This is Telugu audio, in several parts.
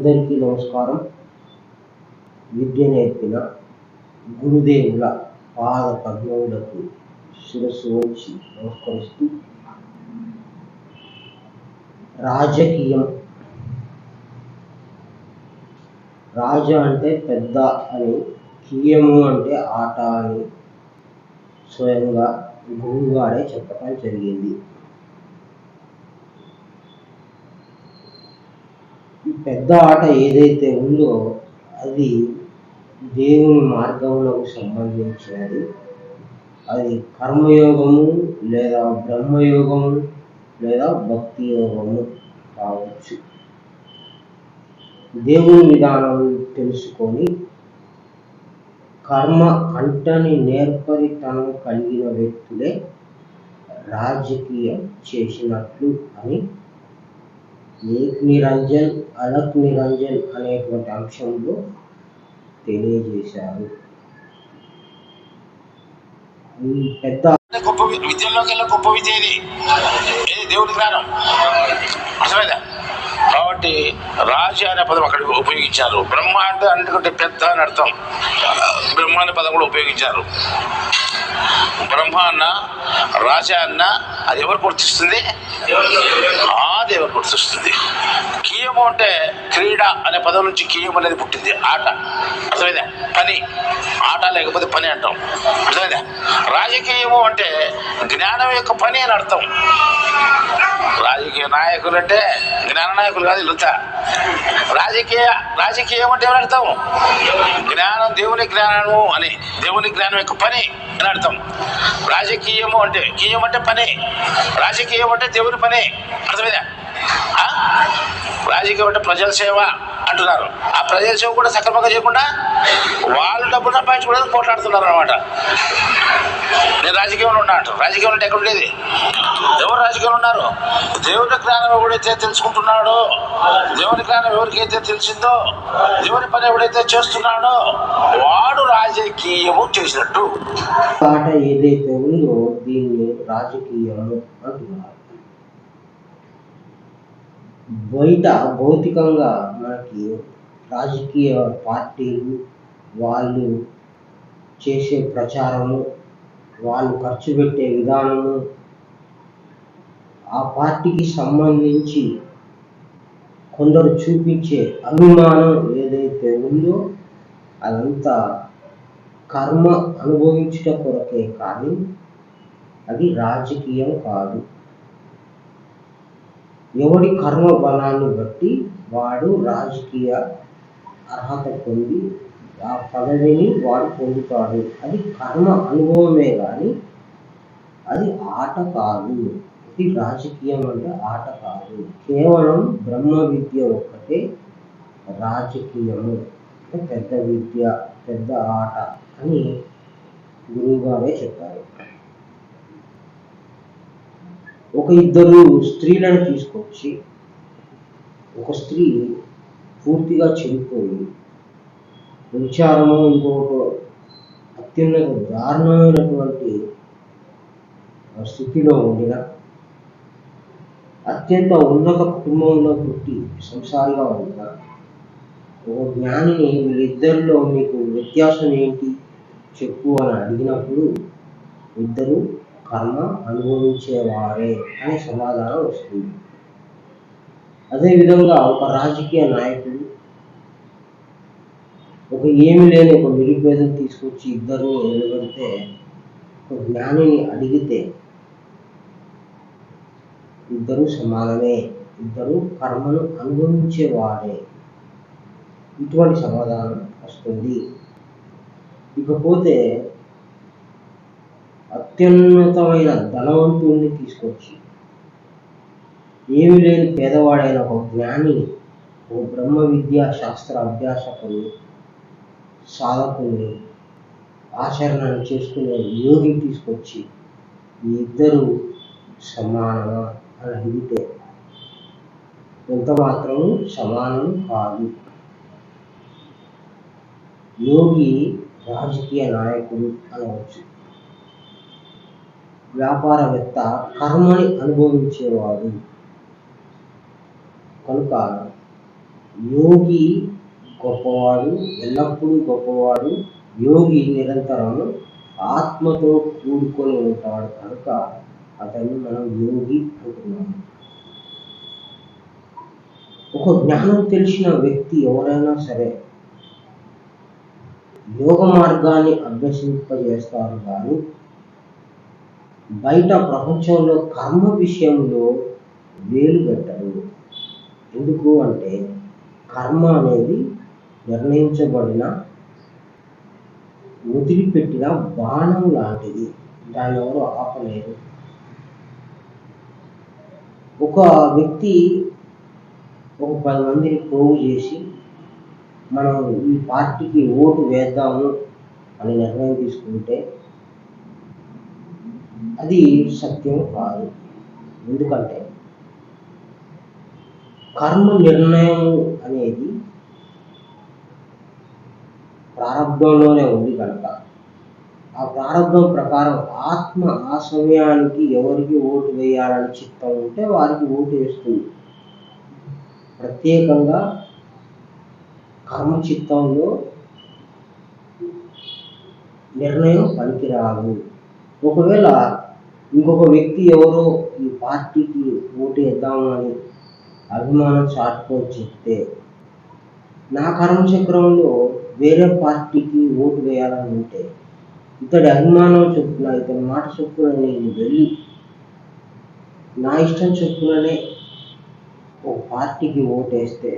అందరికీ నమస్కారం. విద్య నేర్పిన గురుదేవుల పాద పద్మములకు శిరస్సు వచ్చి నమస్కరిస్తూ రాజకీయం. రాజ అంటే పెద్ద అని కీయము అంటే ఆట అని స్వయంగా గురువుగాడే చెప్పడం జరిగింది. పెద్ద ఆట ఏదైతే ఉందో అది దేవుని మార్గంలోకి సంబంధించినది. అది కర్మయోగము లేదా బ్రహ్మయోగము లేదా భక్తి యోగము కావచ్చు. దేవుని విధానం తెలుసుకొని కర్మ కంటని నేర్పరితనం కలిగిన వ్యక్తులే రాజకీయం చేసినట్లు అని ఏక్ నిరంజన్ అలక్ నిరంజన్ అనేటువంటి అంశంలో తెలియజేశారు. పెద్ద గొప్ప వి- విద్యల్లోకి గొప్ప విద్య ఇది. దేవుడి జ్ఞానం అర్థమైందా? కాబట్టి రాజు అనే పదం అక్కడ ఉపయోగించారు. బ్రహ్మ అంటే అన్నిటికంటే పెద్ద అని అర్థం. బ్రహ్మ అనే పదం కూడా ఉపయోగించారు. బ్రహ్మ అన్న రాజా అన్న అది ఎవరు గుర్తిస్తుంది? ఆ గుర్తిస్తుంది కీయము అంటే క్రీడ అనే పదం నుంచి కీయం అనేది పుట్టింది ఆట. అర్థమైందా? పని. ఆట లేకపోతే పని అంటాం. అర్థమైందా? రాజకీయము అంటే జ్ఞానం యొక్క పని అని అర్థం. రాజకీయ నాయకులు అంటే జ్ఞాన నాయకులు కాదు లుత రాజకీయ రాజకీయం అంటే ఏమని అర్థం? జ్ఞానం దేవుని జ్ఞానము అని దేవుని జ్ఞానం యొక్క పని అని అర్థం. రాజకీయము అంటే కీయం అంటే పని. రాజకీయం అంటే దేవుని పని. అర్థమైందా? రాజకీయం అంటే ప్రజల సేవ అంటున్నారు. ఆ ప్రజల సేవ కూడా సక్రమంగా చేయకుండా వాళ్ళు డబ్బులు సంపాదించుకోవడానికి పోట్లాడుతున్నారు అనమాట నేను రాజకీయంలో ఉన్నా అంటారు రాజకీయంలో అంటే ఎక్కడ ఉండేది? ఎవరు రాజకీయంలో ఉన్నారు? దేవుని జ్ఞానం ఎవడైతే తెలుసుకుంటున్నాడో దేవుని జ్ఞానం ఎవరికైతే తెలిసిందో దేవుని పని ఎవడైతే చేస్తున్నాడో వాడు రాజకీయము చేసినట్టు. ఏదైతే ఉందో దీన్ని రాజకీయము అంటున్నారు. బయట భౌతికంగా మనకి రాజకీయ పార్టీలు వాళ్ళు చేసే ప్రచారము వాళ్ళు ఖర్చు పెట్టే విధానము ఆ పార్టీకి సంబంధించి కొందరు చూపించే అభిమానం ఏదైతే ఉందో అదంతా కర్మ అనుభవించుట కొరకే కానీ అది రాజకీయం కాదు. ఎవడి కర్మ బలాన్ని బట్టి వాడు రాజకీయ అర్హత పొంది ఆ పదవిని వాడు పొందుతాడు. అది కర్మ అనుభవమే కానీ అది ఆట కాదు. ఇది రాజకీయం అంటే ఆట కాదు. కేవలం బ్రహ్మ విద్య ఒక్కటే రాజకీయము. పెద్ద విద్య పెద్ద ఆట అని గురువుగారే చెప్పారు. ఒక ఇద్దరు స్త్రీలను తీసుకొచ్చి ఒక స్త్రీ పూర్తిగా చెడిపోయి విచారము ఇంకొక అత్యున్నత దారుణమైనటువంటి స్థితిలో ఉండిన అత్యంత ఉన్నత కుటుంబంలో పుట్టి సంసారిగా ఉండిన ఒక జ్ఞానిని వీళ్ళిద్దరిలో మీకు వ్యత్యాసం ఏంటి చెప్పు అని అడిగినప్పుడు ఇద్దరు కర్మ అనుభవించేవారే అనే సమాధానం వస్తుంది. అదేవిధంగా ఒక రాజకీయ నాయకుడు ఒక ఏమి లేని ఒక నిరుపేదం తీసుకొచ్చి ఇద్దరు నిలబెడితే ఒక జ్ఞానిని అడిగితే ఇద్దరు సమానమే ఇద్దరు కర్మను అనుభవించేవారే. ఇటువంటి సమాధానం వస్తుంది. ఇకపోతే అత్యున్నతమైన ధనవంతుడిని తీసుకొచ్చి. ఏమి లేని పేదవాడైన ఒక జ్ఞాని ఓ బ్రహ్మ విద్యా శాస్త్ర అభ్యాసకుని సాధకుని ఆచరణను చేసుకునే యోగి తీసుకొచ్చి ఇద్దరు సమానమా? అని అడిగితే ఎంత మాత్రం సమానం కాదు. యోగి రాజకీయ నాయకుడు అనవచ్చు. వ్యాపారవేత్త కర్మని అనుభవించేవాడు. కనుక యోగి గొప్పవాడు ఎల్లప్పుడూ గొప్పవాడు యోగి నిరంతరం ఆత్మతో కూడుకొని ఉంటాడు. కనుక అతన్ని మనం యోగి అంటున్నాము ఒక జ్ఞానం తెలిసిన వ్యక్తి ఎవరైనా సరే యోగ మార్గాన్ని అభ్యసింపజేస్తారు కానీ బయట ప్రపంచంలో కర్మ విషయంలో వేలు పెట్టరు. ఎందుకు అంటే కర్మ అనేది నిర్ణయించబడిన వదిలిపెట్టిన బాణం లాంటిది. దాన్ని ఎవరు ఆపలేరు. ఒక వ్యక్తి ఒక పది మందిని పోగు చేసి మనం ఈ పార్టీకి ఓటు వేద్దాము అని నిర్ణయం తీసుకుంటే అది సత్యం కాదు. ఎందుకంటే కర్మ నిర్ణయం అనేది ప్రారంభంలోనే ఉంది కనుక ఆ ప్రారంభం ప్రకారం ఆత్మ ఆ సమయానికి ఎవరికి ఓటు వేయాలని చిత్తం ఉంటే వారికి ఓటు వేస్తుంది. ప్రత్యేకంగా కర్మ చిత్తంలో నిర్ణయం పనికిరాదు. ఒకవేళ ఇంకొక వ్యక్తి ఎవరో ఈ పార్టీకి ఓటు వేద్దామని అభిమానం చాటుకొని చెప్తే నా కర్మచక్రంలో వేరే పార్టీకి ఓటు వేయాలని ఉంటే ఇతడి అభిమానం చొప్పున ఇతని మాట చొప్పున నేను వెళ్ళి నా ఇష్టం చొప్పుననే ఒక పార్టీకి ఓటు వేస్తే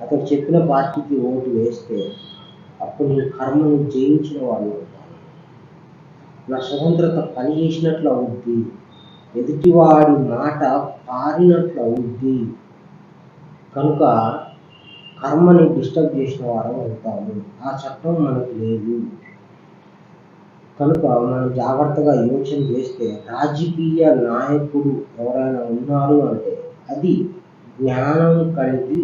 అతను చెప్పిన పార్టీకి ఓటు వేస్తే అప్పుడు నేను కర్మను జయించిన వాళ్ళు నా స్వతంత్రత పనిచేసినట్లు అవుద్ది ఎదుటివాడి మాట పారినట్లు అవుద్ది కనుక కర్మని డిస్టర్బ్ చేసిన వారం అవుతాము. ఆ చట్టం మనకు లేదు. కనుక మనం జాగ్రత్తగా యోచన చేస్తే రాజకీయ నాయకుడు ఎవరైనా ఉన్నారు అంటే అది జ్ఞానం కలిగి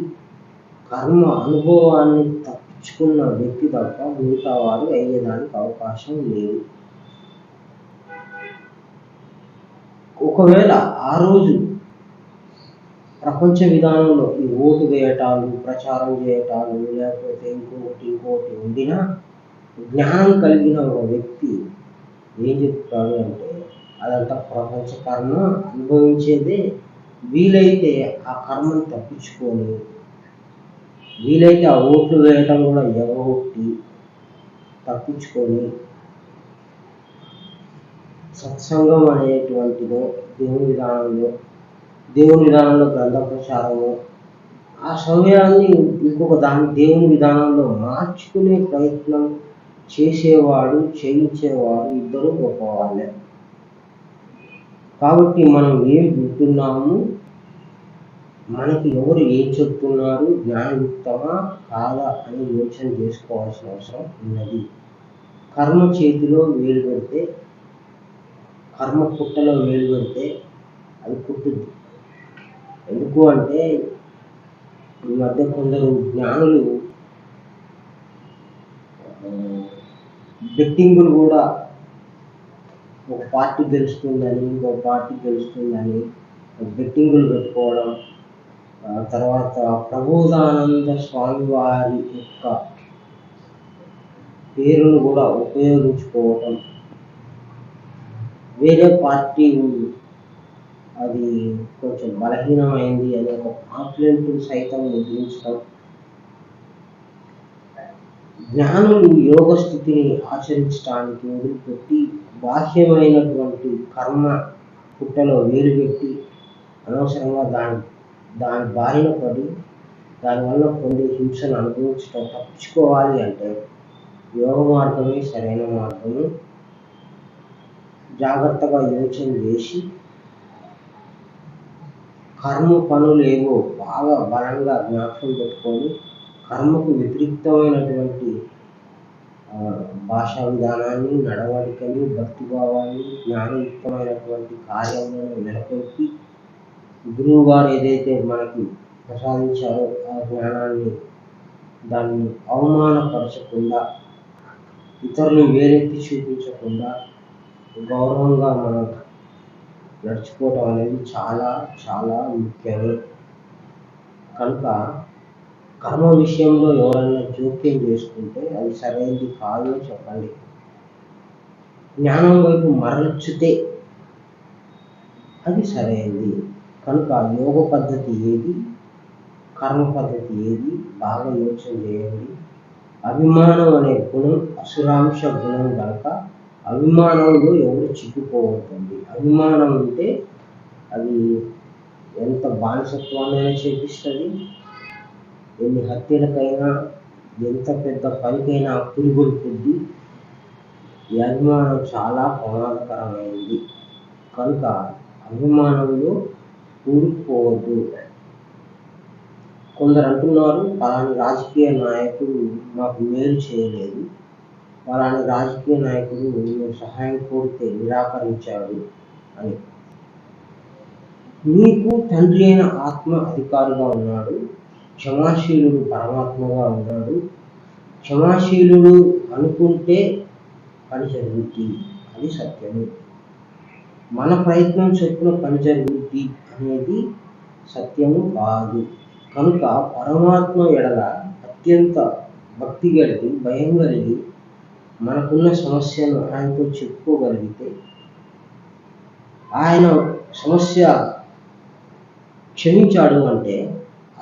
కర్మ అనుభవాన్ని తప్పించుకున్న వ్యక్తి తప్ప మిగతా వారు అయ్యేదానికి అవకాశం లేదు. ఒకవేళ ఆ రోజు ప్రపంచ విధానంలో ఈ ఓటు వేయటాలు ప్రచారం చేయటాలు లేకపోతే ఇంకోటి ఇంకోటి ఉండినా జ్ఞానం కలిగిన ఒక వ్యక్తి ఏం చెప్తాడు అంటే అదంతా ప్రపంచ కర్మ అనుభవించేదే వీలైతే ఆ కర్మను తప్పించుకొని వీలైతే ఆ ఓట్లు వేయటం కూడా ఎగగొట్టి తప్పించుకొని సత్సంగం అనేటువంటిదో దేవుని విధానంలో దేవుని విధానంలో గ్రంథ ప్రచారము ఆ సమయాన్ని ఇంకొక దాని దేవుని విధానంలో మార్చుకునే ప్రయత్నం చేసేవాడు చేయించేవాడు ఇద్దరు గొప్పవాళ్ళే. కాబట్టి మనం ఏం వింటున్నాము? మనకి ఎవరు ఏం చెప్తున్నారు? జ్ఞానయుక్తమా కాదా? అని యోచన చేసుకోవాల్సిన అవసరం ఉన్నది. కర్మ చేతిలో వేలు పెడితే కర్మ పుట్టలో వేలు పెడితే అది పుట్టుద్ది ఎందుకు అంటే ఈ మధ్య కొందరు జ్ఞానులు బెట్టింగులు కూడా ఒక పార్టీ గెలుస్తుందని ఇంకో పార్టీ గెలుస్తుందని బెట్టింగులు పెట్టుకోవడం తర్వాత ప్రబోధానంద స్వామి వారి యొక్క పేరును కూడా ఉపయోగించుకోవటం వేరే పార్టీ అది కొంచెం బలహీనమైంది అనే ఒక పాంప్లెంట్ సైతం ముద్రించడం. జ్ఞానులు యోగ స్థితిని ఆచరించడానికి వదిలిపెట్టి బాహ్యమైనటువంటి కర్మ పుట్టలో వేలు పెట్టి అనవసరంగా దాని దాని బారిన పడి దానివల్ల పొందే హింసను అనుభవించడం తప్పించుకోవాలి అంటే యోగ మార్గమే సరైన మార్గము. జాగ్రత్తగా యోచన చేసి కర్మ పనులు ఏవో బాగా బలంగా జ్ఞాపకం పెట్టుకొని కర్మకు వ్యతిరిక్తమైనటువంటి భాషా విధానాన్ని నడవడికని భక్తిభావాన్ని జ్ఞానయుక్తమైనటువంటి కార్యములను నెలకొల్పి గురువు గారు ఏదైతే మనకి ప్రసాదించారో ఆ జ్ఞానాన్ని దాన్ని అవమానపరచకుండా ఇతరులు వేరెత్తి చూపించకుండా గౌరవంగా మనం నడుచుకోవటం అనేది చాలా చాలా ముఖ్యమే కనుక కర్మ విషయంలో ఎవరైనా జోక్యం చేసుకుంటే అది సరైనది కాదు చెప్పండి. జ్ఞానం వైపు మరల్చితే అది సరైనది. కనుక యోగ పద్ధతి ఏది? కర్మ పద్ధతి ఏది? బాగా యోచన చేయండి. అభిమానం అనే గుణం అసురాంశ గుణం కనుక అభిమానంలో ఎవరు చిక్కుకోవద్దండి. అభిమానం ఉంటే అది ఎంత బానిసత్వాన్నైనా చేపిస్తుంది. ఎన్ని హత్యలకైనా ఎంత పెద్ద పనికైనా పురిగొల్పుద్ది. ఈ అభిమానం చాలా ప్రమాదకరమైంది. కనుక అభిమానంలో కూరుకుపోవద్దు. కొందరు అంటున్నారు పలాని రాజకీయ నాయకుడు మాకు మేలు చేయలేదు. అలాంటి రాజకీయ నాయకుడు మీరు సహాయం కోరితే నిరాకరించాడు అని. మీకు తండ్రి అయిన ఆత్మ అధికారిగా ఉన్నాడు. క్షమాశీలుడు పరమాత్మగా ఉన్నాడు. క్షమాశీలుడు అనుకుంటే పని జరుగుద్ది అది సత్యము. మన ప్రయత్నం చొప్పున పని జరుగుద్ది అనేది సత్యము కాదు. కనుక పరమాత్మ ఎడల అత్యంత భక్తి కలిగి భయం కలిగి మనకున్న సమస్యను ఆయనతో చెప్పుకోగలిగితే ఆయన సమస్య క్షమించాడు అంటే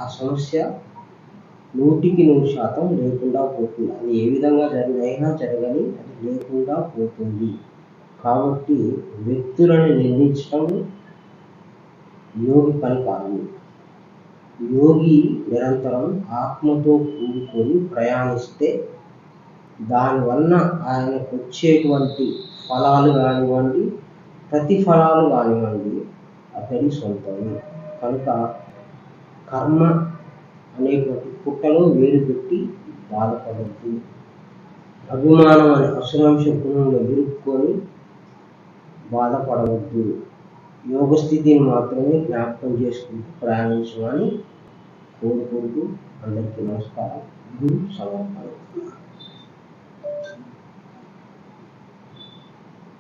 ఆ సమస్య నూటికి నూరు శాతం లేకుండా పోతుంది. అది ఏ విధంగా జరిగినైనా జరగని అది లేకుండా పోతుంది. కాబట్టి వ్యక్తులను నిందించడం యోగి పని కాదు యోగి నిరంతరం ఆత్మతో కూడుకొని ప్రయాణిస్తే దానివల్ల ఆయనకు వచ్చేటువంటి ఫలాలు కానివ్వండి ప్రతిఫలాలు కానివ్వండి అతని సొంతం కనుక కర్మ అనేటువంటి పుట్టలో వేరు పెట్టి బాధపడద్దు. అభిమానం అనే అసురాంశ గుణంలో ఇరుక్కొని బాధపడవద్దు యోగ స్థితిని మాత్రమే జ్ఞాపకం చేసుకుంటూ ప్రయాణించమని కోరుకుంటూ అందరికీ నమస్కారం. గురు సమర్పణ.